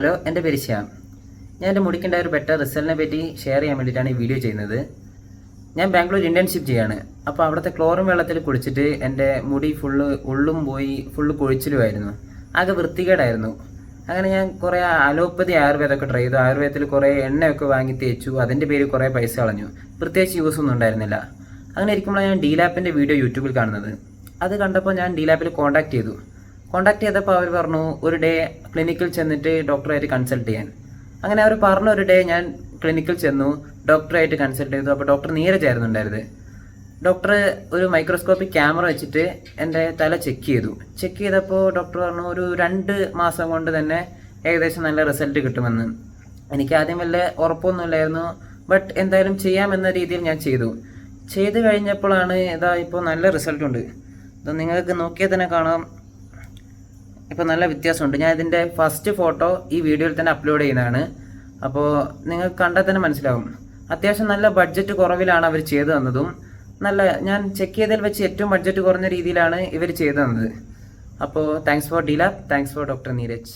Hello എന്റെ പേര് ശ്യാം. ഞാൻ എന്റെ മുടിക്കുണ്ടായ ഒരു ബെറ്റർ റിസൾട്ടിനെ പറ്റി ഷെയർ ചെയ്യാൻ വേണ്ടിയിട്ടാണ് ഈ വീഡിയോ ചെയ്യുന്നത്. ഞാൻ ബാംഗ്ലൂർ ഇന്റേൺഷിപ്പ് ചെയ്യാണ്. അപ്പോൾ അവിടുത്തെ ക്ലോറിൻ വെള്ളത്തിൽ കുടിച്ചിട്ട് എന്റെ മുടി ഫുള്ള് ഉള്ളും പോയി ഫുള്ള് കൊഴിച്ചിലുമായിരുന്നു. ആകെ വൃത്തികേടായിരുന്നു. അങ്ങനെ ഞാൻ കുറേ അലോപ്പതി ആയുർവേദമൊക്കെ ട്രൈ ചെയ്തു. ആയുർവേദത്തിൽ കുറേ എണ്ണയൊക്കെ വാങ്ങി തേച്ചു. അതിന്റെ പേര് കുറേ പൈസ കളഞ്ഞു. പ്രത്യേകിച്ച് യൂസ് ഒന്നും ഉണ്ടായിരുന്നില്ല. അങ്ങനെ ഇരിക്കുമ്പോഴാണ് ഞാൻ ഡീലാപ്പിന്റെ വീഡിയോ യൂട്യൂബിൽ കാണുന്നത്. അത് കണ്ടപ്പോൾ ഞാൻ ഡീലാപ്പിൽ കോൺടാക്ട് ചെയ്തു. കോൺടാക്ട് ചെയ്തപ്പോൾ അവർ പറഞ്ഞു ഒരു ഡേ ക്ലിനിക്കിൽ ചെന്നിട്ട് ഡോക്ടറായിട്ട് കൺസൾട്ട് ചെയ്യാൻ. അങ്ങനെ അവർ പറഞ്ഞ ഒരു ഡേ ഞാൻ ക്ലിനിക്കിൽ ചെന്നു ഡോക്ടറായിട്ട് കൺസൾട്ട് ചെയ്തു. അപ്പോൾ ഡോക്ടർ നീരജായിരുന്നു ഉണ്ടായിരുന്നത് ഡോക്ടർ ഒരു മൈക്രോസ്കോപ്പിക് ക്യാമറ വെച്ചിട്ട് എന്റെ തല ചെക്ക് ചെയ്തു. ചെക്ക് ചെയ്തപ്പോൾ ഡോക്ടർ പറഞ്ഞു ഒരു രണ്ട് മാസം കൊണ്ട് തന്നെ ഏകദേശം നല്ല റിസൾട്ട് കിട്ടുമെന്ന്. എനിക്ക് ആദ്യം വല്ല ഉറപ്പൊന്നുമില്ലായിരുന്നു ബട്ട് എന്തായാലും ചെയ്യാമെന്ന രീതിയിൽ ഞാൻ ചെയ്തു. ചെയ്തു കഴിഞ്ഞപ്പോഴാണ് ഇതാ ഇപ്പോൾ നല്ല റിസൾട്ടുണ്ട് ഇത് നിങ്ങൾക്ക് നോക്കിയാൽ തന്നെ കാണാം. ഇപ്പോൾ നല്ല വ്യത്യാസമുണ്ട്. ഞാൻ ഇതിന്റെ ഫസ്റ്റ് ഫോട്ടോ ഈ വീഡിയോയിൽ തന്നെ അപ്ലോഡ് ചെയ്യുന്നതാണ്. അപ്പോൾ നിങ്ങൾ കണ്ടാൽ തന്നെ മനസ്സിലാവും. അത്യാവശ്യം നല്ല ബഡ്ജറ്റ് കുറവിലാണ് അവർ ചെയ്തു തന്നതും. നല്ല ഞാൻ ചെക്ക് ചെയ്തതിൽ വെച്ച് ഏറ്റവും ബഡ്ജറ്റ് കുറഞ്ഞ രീതിയിലാണ് ഇവർ ചെയ്തു തന്നത്. അപ്പോൾ thanks for Deela thanks for doctor Neeraj